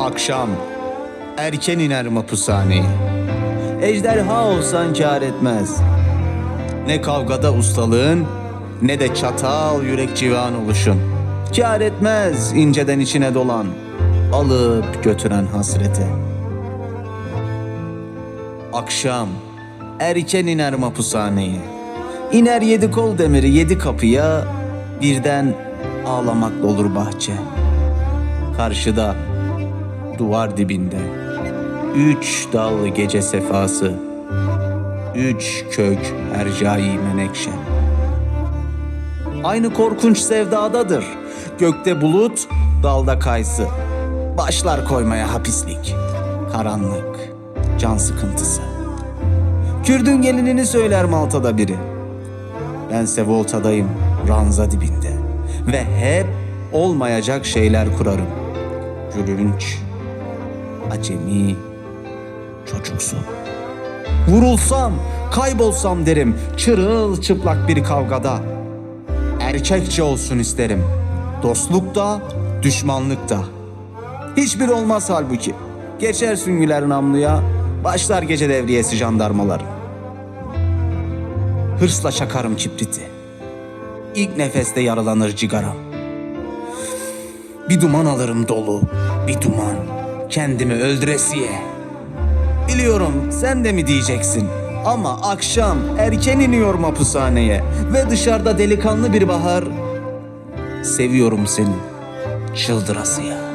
Akşam erken iner mapushaneye. Ejderha olsan kâr etmez. Ne kavgada ustalığın ne de çatal yürek civan oluşun. Kâr etmez inceden içine dolan, alıp götüren hasrete. Akşam erken iner mapushaneye. İner yedi kol demiri yedi kapıya, birden ağlamakla olur bahçe. Karşıda duvar dibinde. Üç dal gece sefası. Üç kök hercai menekşe. Aynı korkunç sevdadadır. Gökte bulut, dalda kaysı. Başlar koymaya hapislik. Karanlık, can sıkıntısı. Kürdün gelinini söyler Malta'da biri. Bense Volta'dayım, ranza dibinde. Ve hep olmayacak şeyler kurarım. Gülünç, acemi, çocuksu. Vurulsam, kaybolsam derim çırıl çıplak bir kavgada. Erkekçe olsun isterim. Dostluk da, düşmanlık da. Hiçbir olmaz halbuki. Geçer süngüler namluya, başlar gece devriyesi jandarmaların. Hırsla çakarım kibriti. İlk nefeste yaralanır cigaram. Bir duman alırım dolu, bir duman. Kendimi öldüresiye. Biliyorum sen de mi diyeceksin? Ama akşam erken iniyor mapushaneye ve dışarıda delikanlı bir bahar. Seviyorum seni çıldırasıya.